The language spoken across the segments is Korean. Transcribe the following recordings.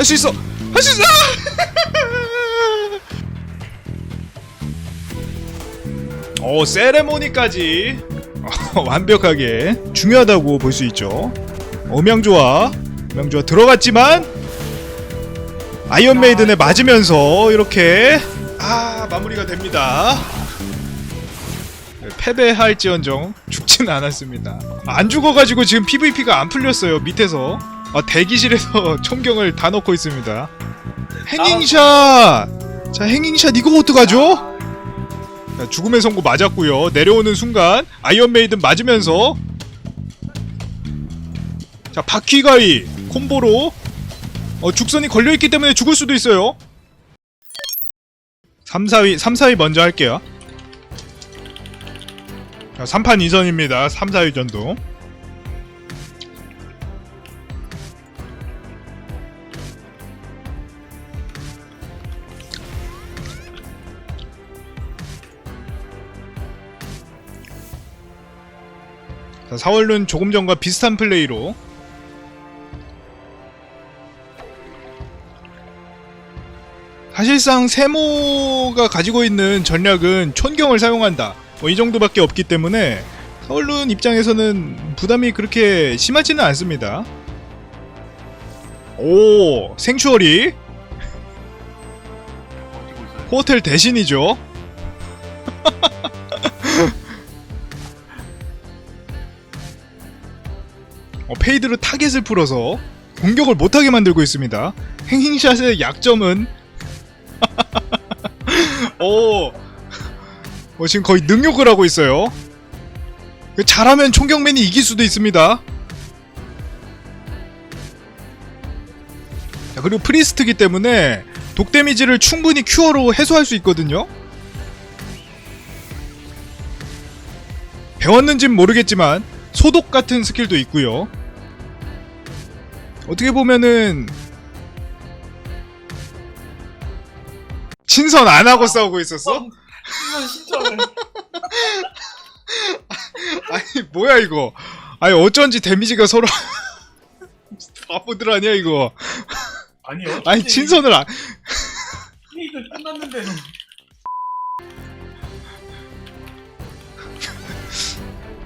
할 수 있어. 할 수 있어. 오 세레모니까지. 어, 완벽하게. 중요하다고 볼 수 있죠. 어명조화 어명조화 들어갔지만 아이언메이든에 맞으면서 이렇게 아 마무리가 됩니다. 네, 패배할지언정 죽지는 않았습니다. 안 죽어가지고 지금 PVP가 안 풀렸어요 밑에서 아, 대기실에서 총경을 다 넣고 있습니다. 행잉샷! 자 행잉샷 이거 어떡하죠? 자, 죽음의 선고 맞았고요. 내려오는 순간 아이언 메이든 맞으면서 자 바퀴가이 콤보로 어, 죽선이 걸려있기 때문에 죽을 수도 있어요. 3, 4위 3, 4위 먼저 할게요. 자, 3판 2선입니다. 3, 4위 전도 자, 4월은 조금 전과 비슷한 플레이로 사실상 세모가 가지고 있는 전략은 촌경을 사용한다. 뭐 이 정도밖에 없기 때문에 서울룬 입장에서는 부담이 그렇게 심하지는 않습니다. 오, 생추어리. 호텔 대신이죠. 페이드로 타겟을 풀어서 공격을 못하게 만들고 있습니다. 행행샷의 약점은 오, 어, 지금 거의 능욕을 하고 있어요. 잘하면 총경맨이 이길 수도 있습니다. 자, 그리고 프리스트기 때문에 독 데미지를 충분히 큐어로 해소할 수 있거든요. 배웠는진 모르겠지만 소독 같은 스킬도 있고요. 어떻게 보면은 친선 안 하고 싸우고 있었어? 이건 신청을. 아니 뭐야 이거? 아니 어쩐지 데미지가 서로 바보들 아니야 이거? 아니요. 아니 친선을 안 게임을 끝났는데도.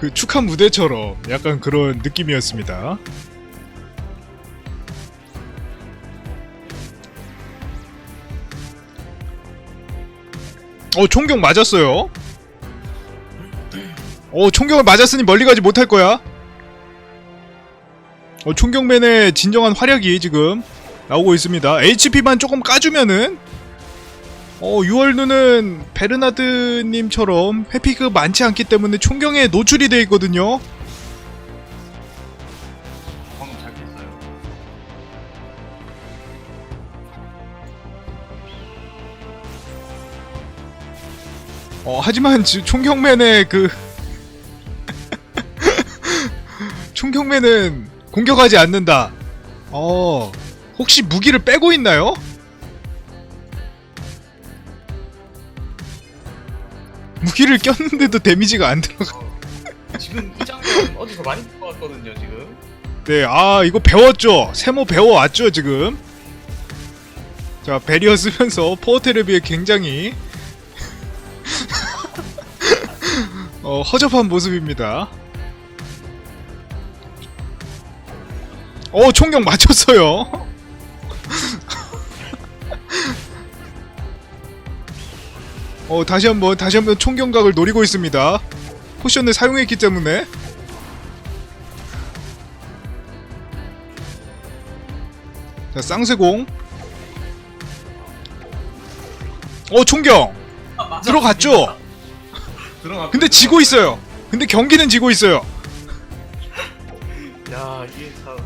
그 축하 무대처럼 약간 그런 느낌이었습니다. 어 총격 맞았어요. 어 총격을 맞았으니 멀리 가지 못할 거야. 어 총격맨의 진정한 활약이 지금 나오고 있습니다. HP만 조금 까주면은 어 6월누는 베르나드님처럼 회피가 많지 않기 때문에 총경에 노출이 돼 있거든요. 어, 하지만 지- 총경맨의 그 총경맨은 공격하지 않는다. 어, 혹시 무기를 빼고 있나요? 무기를 꼈는데도 데미지가 안 들어가. 어, 지금 이 장면 어디서 많이 본 것 같거든요, 지금. 네, 아 이거 배웠죠. 세모 배워왔죠 지금. 자 베리어 쓰면서 포어텔에 비해 굉장히 어, 허접한 모습입니다. 어 총격 맞췄어요. 어 다시 한번 다시 한번 총경각을 노리고 있습니다. 포션을 사용했기 때문에 자, 쌍세공. 어, 총경. 들어갔죠? 들어가. 근데 지고 있어요. 근데 경기는 지고 있어요. 야, 이게 참.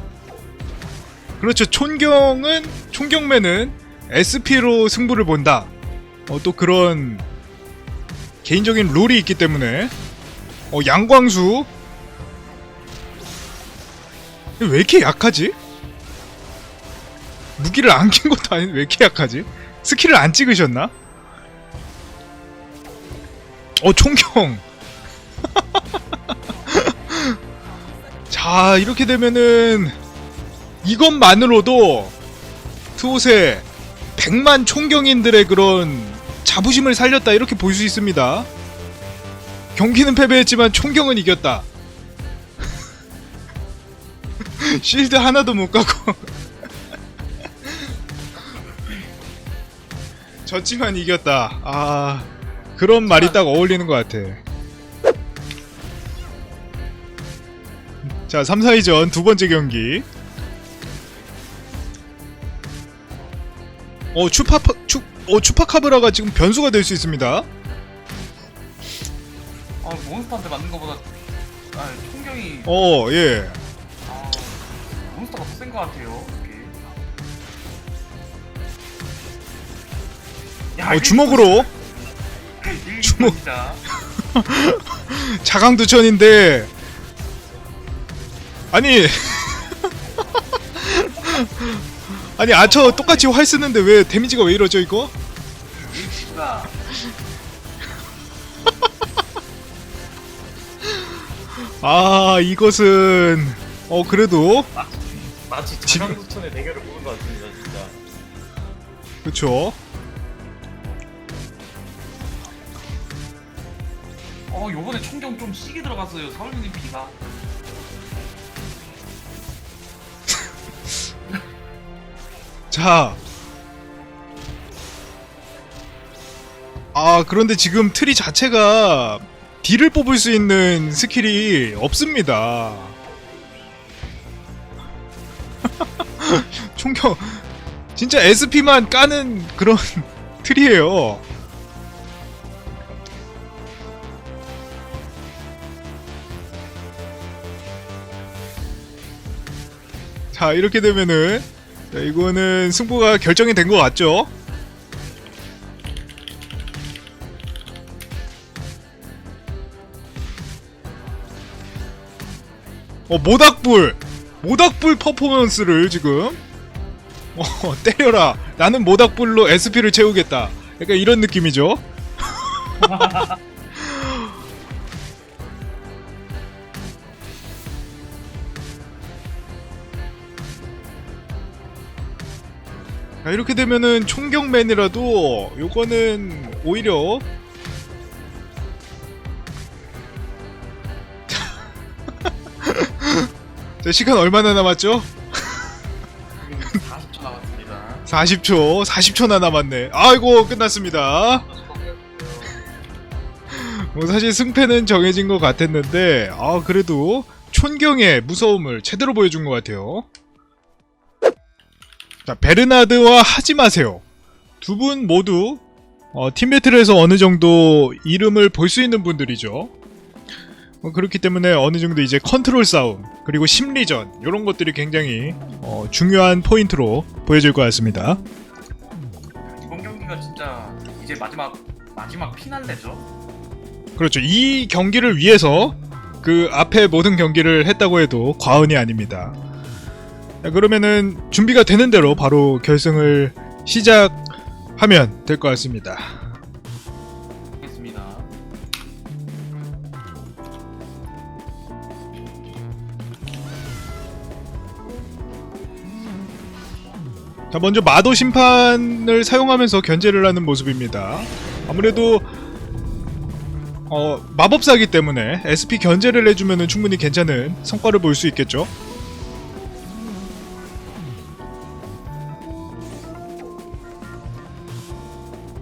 그렇죠. 총경은, 총경맨은 SP로 승부를 본다. 어, 또 그런 개인적인 룰이 있기 때문에. 어, 양광수. 왜 이렇게 약하지? 무기를 안 낀 것도 아닌데 왜 이렇게 약하지? 스킬을 안 찍으셨나? 어 총경 자 이렇게 되면은 이것만으로도 트옷의 100만 총경인들의 그런 자부심을 살렸다 이렇게 볼 수 있습니다. 경기는 패배했지만 총경은 이겼다. 실드 하나도 못 가고 졌지만 이겼다. 아 그런 말이 딱 어울리는 것 같아. 자 3, 4위전 두 번째 경기. 어 추파 추, 어 추파카브라가 지금 변수가 될 수 있습니다. 아 몬스터한테 맞는 것보다 아 총경이 어 예. 아 몬스터가 더 센 것 같아요. 이게. 야, 어 주먹으로 주먹. 자강두천인데 아니 아니 아처 똑같이 활 쓰는데 왜 데미지가 왜 이러죠 이거? 아 이것은 어 그래도 마치 자강구천의 대결을 보는 것 같습니다, 진짜. 그쵸 어 요번에 총경 좀 시게 들어갔어요, 사울님 피가. 자. 아, 그런데 지금 트리 자체가 딜을 뽑을 수 있는 스킬이 없습니다. 총경, 진짜 SP만 까는 그런 트리예요. 자, 이렇게 되면은 자, 이거는 승부가 결정이 된 것 같죠? 어, 모닥불! 모닥불 퍼포먼스를 지금 어, 때려라. 나는 모닥불로 SP를 채우겠다. 약간 이런 느낌이죠? 자, 이렇게 되면은 총경맨이라도 요거는 오히려 자, 시간 얼마나 남았죠? 40초 남았습니다. 40초, 40초나 남았네. 아이고, 끝났습니다. 뭐 사실 승패는 정해진 것 같았는데, 아, 그래도 촌경의 무서움을 제대로 보여준 것 같아요. 자, 베르나드와 하지 마세요. 두 분 모두 어, 팀 배틀에서 어느 정도 이름을 볼 수 있는 분들이죠. 어, 그렇기 때문에 어느 정도 이제 컨트롤 싸움 그리고 심리전 이런 것들이 굉장히 어, 중요한 포인트로 보여질 것 같습니다. 이번 경기가 진짜 이제 마지막 마지막 피날레죠. 그렇죠. 이 경기를 위해서 그 앞에 모든 경기를 했다고 해도 과언이 아닙니다. 자, 그러면은 준비가 되는 대로 바로 결승을 시작하면 될 것 같습니다. 자, 먼저 마도 심판을 사용하면서 견제를 하는 모습입니다. 아무래도 어, 마법사기 때문에 SP 견제를 해주면 충분히 괜찮은 성과를 볼 수 있겠죠.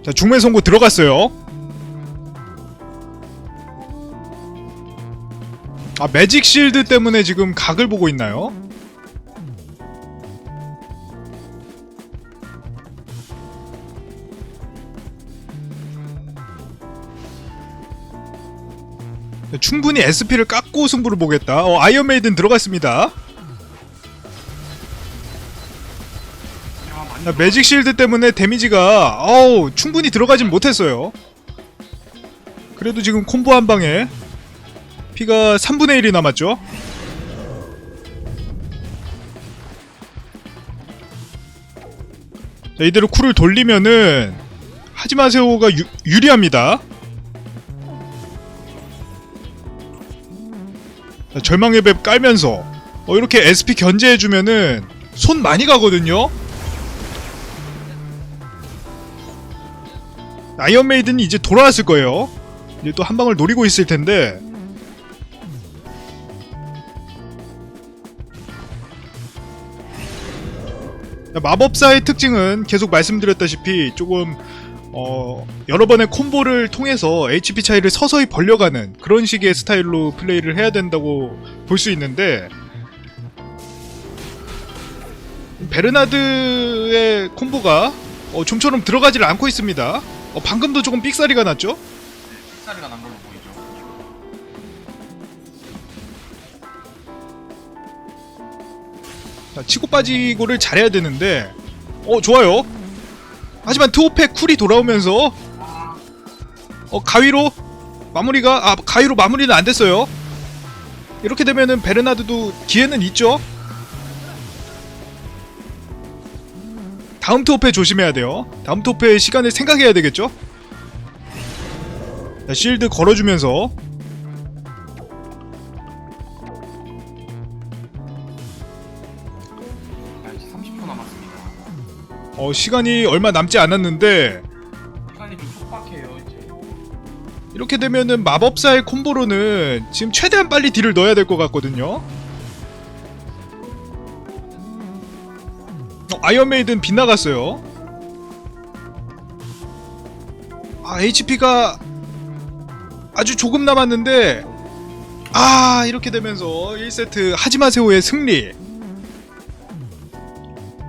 자, 중매 선고 들어갔어요. 아, 매직 실드 때문에 지금 각을 보고 있나요? 네, 충분히 SP를 깎고 승부를 보겠다. 어, 아이언 메이든 들어갔습니다. 매직 실드 때문에 데미지가 어우 충분히 들어가진 못했어요. 그래도 지금 콤보 한 방에 피가 3분의 1이 남았죠. 자, 이대로 쿨을 돌리면은 하지마세요가 유, 유리합니다. 자, 절망의 맵 깔면서 어, 이렇게 SP 견제해주면은 손 많이 가거든요. 아이언 메이든이 이제 돌아왔을 거예요. 이제 또 한 방을 노리고 있을 텐데. 자, 마법사의 특징은 계속 말씀드렸다시피 조금 어, 여러 번의 콤보를 통해서 HP 차이를 서서히 벌려가는 그런 식의 스타일로 플레이를 해야 된다고 볼 수 있는데 베르나드의 콤보가 어, 좀처럼 들어가질 않고 있습니다. 어, 방금도 조금 삑사리가 났죠? 햇살이가 난 걸로 보이죠. 자, 치고 빠지고를 잘해야 되는데 어 좋아요 하지만 투오팩 쿨이 돌아오면서 어 가위로 마무리가 아 가위로 마무리는 안 됐어요 이렇게 되면은 베르나드도 기회는 있죠 다음 투오페 조심해야 돼요 다음 투오페 시간을 생각해야 되겠죠 자, 실드 걸어주면서 아, 이제 30초 남았습니다. 어 시간이 얼마 남지 않았는데 시간이 좀 촉박해요 이제. 이렇게 되면은 마법사의 콤보로는 지금 최대한 빨리 딜을 넣어야 될 것 같거든요. 어, 아이언메이든 빗나갔어요. 아, HP가 아주 조금 남았는데, 아, 이렇게 되면서 1세트 하지마세오의 승리.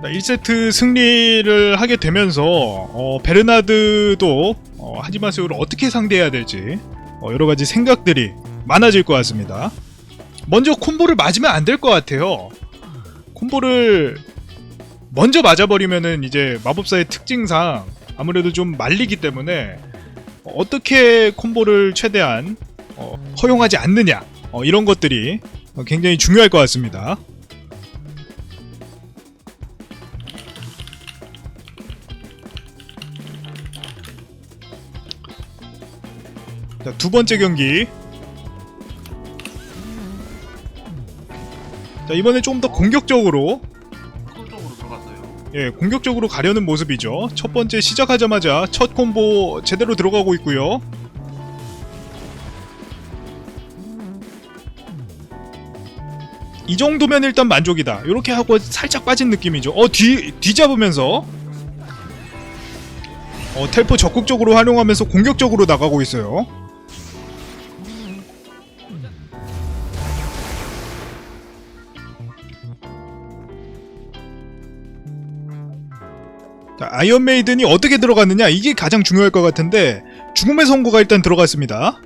자, 1세트 승리를 하게 되면서, 어, 베르나드도 어, 하지마세오를 어떻게 상대해야 될지 어, 여러 가지 생각들이 많아질 것 같습니다. 먼저 콤보를 맞으면 안 될 것 같아요. 콤보를 먼저 맞아버리면은 이제 마법사의 특징상 아무래도 좀 말리기 때문에 어떻게 콤보를 최대한 어, 허용하지 않느냐 어, 이런 것들이 어, 굉장히 중요할 것 같습니다. 자, 두 번째 경기. 자, 이번에 좀 더 공격적으로, 예, 공격적으로 가려는 모습이죠. 첫 번째 시작하자마자 첫 콤보 제대로 들어가고 있고요. 이 정도면 일단 만족이다. 이렇게 하고 살짝 빠진 느낌이죠. 어, 뒤, 뒤잡으면서. 어, 텔포 적극적으로 활용하면서 공격적으로 나가고 있어요. 아이언 메이든이 어떻게 들어갔느냐 이게 가장 중요할 것 같은데 죽음의 선고가 일단 들어갔습니다.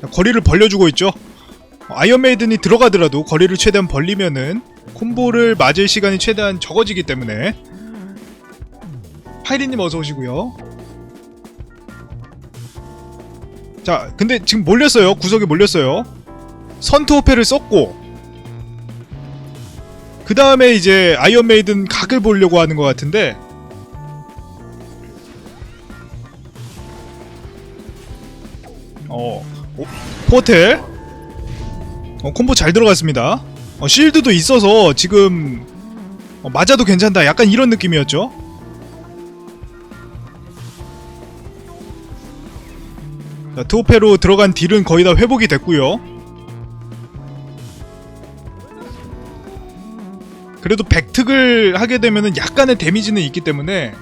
자, 거리를 벌려주고 있죠. 어, 아이언 메이든이 들어가더라도 거리를 최대한 벌리면은 콤보를 맞을 시간이 최대한 적어지기 때문에 파이리님 어서 오시고요. 자, 근데 지금 몰렸어요. 구석에 몰렸어요. 선투어패를 썼고 그 다음에 이제 아이언 메이든 각을 보려고 하는 것 같은데. 어. 오, 포텔? 어, 콤보 잘 들어갔습니다. 어, 실드도 있어서 지금 어, 맞아도 괜찮다. 약간 이런 느낌이었죠? 자, 투오페로 들어간 딜은 거의 다 회복이 됐고요 그래도 백특을 하게 되면은 약간의 데미지는 있기 때문에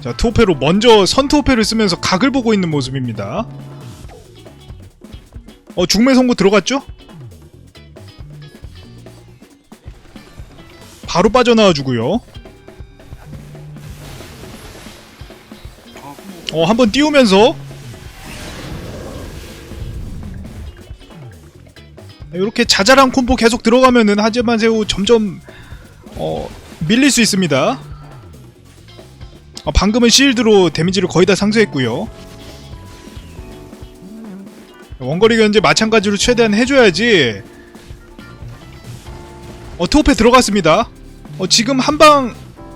자 투오페로 먼저 선투오페를 쓰면서 각을 보고 있는 모습입니다 어 중매 선고 들어갔죠? 바로 빠져나와 주고요. 아, 어, 한번 띄우면서 이렇게 자잘한 콤보 계속 들어가면은 하지만 새우 점점 어, 밀릴 수 있습니다. 어, 방금은 실드로 데미지를 거의 다 상쇄했고요. 원거리 견제 마찬가지로 최대한 해줘야지. 어, 투오페 들어갔습니다. 어, 지금 한 방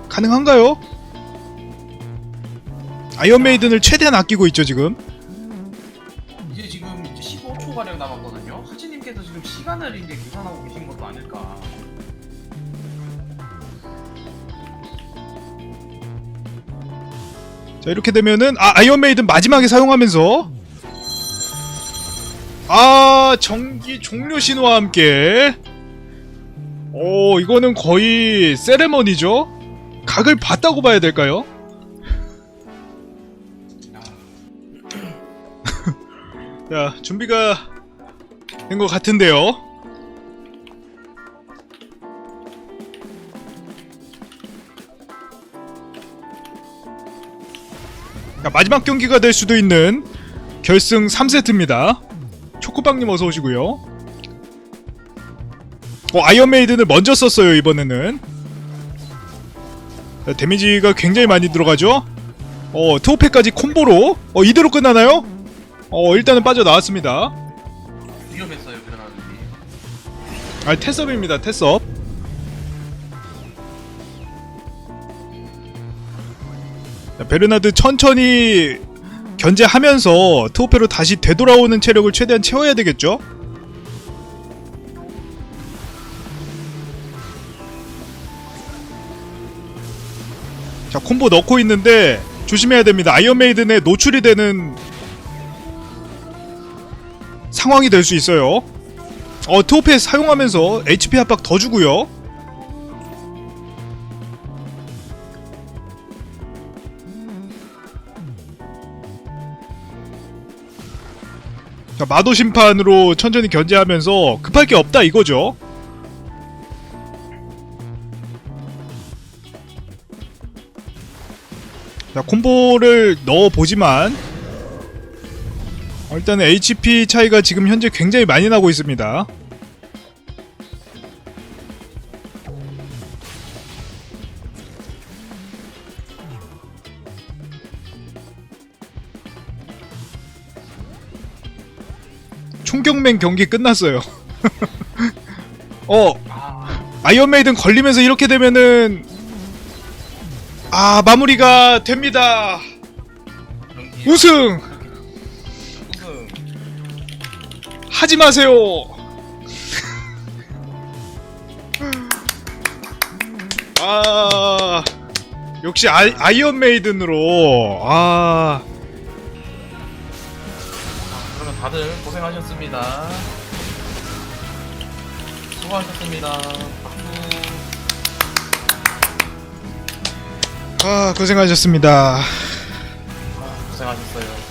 가능한가요? 아이언메이든을 최대한 아끼고 있죠 지금 이제 지금 이제 15초 가량 남았거든요. 하지님께서 지금 시간을 이제 계산하고 계신 것도 아닐까. 자 이렇게 되면은 아 아이언메이든 마지막에 사용하면서 아 전기 종료 신호와 함께 오 이거는 거의 세레머니죠 각을 봤다고 봐야 될까요? 자 준비가 된 것 같은데요 자, 마지막 경기가 될 수도 있는 결승 3세트입니다. 초코빵님 어서 오시고요. 어, 아이언메이든을 먼저 썼어요 이번에는. 자, 데미지가 굉장히 많이 들어가죠. 어 투어패까지 콤보로 어 이대로 끝나나요? 어 일단은 빠져 나왔습니다. 위험했어요, 그러나님. 아 테섭입니다 테섭. 자, 베르나드 천천히 견제하면서 투어패로 다시 되돌아오는 체력을 최대한 채워야 되겠죠? 자 콤보 넣고 있는데 조심해야 됩니다. 아이언메이든에 노출이 되는 상황이 될 수 있어요. 어 투어패 사용하면서 HP 압박 더 주고요. 자, 마도 심판으로 천천히 견제하면서 급할 게 없다 이거죠. 자, 콤보를 넣어 보지만 어, 일단은 HP 차이가 지금 현재 굉장히 많이 나고 있습니다. 총경맨 경기 끝났어요. 어, 아, 아이언메이든 걸리면서 이렇게 되면은 아 마무리가 됩니다. 우승 우승. 하지 마세요. 아 역시 아이, 아이언 메이든으로 아 아, 그러면 다들 고생하셨습니다. 수고하셨습니다. 아, 고생하셨습니다. 아, 고생하셨어요.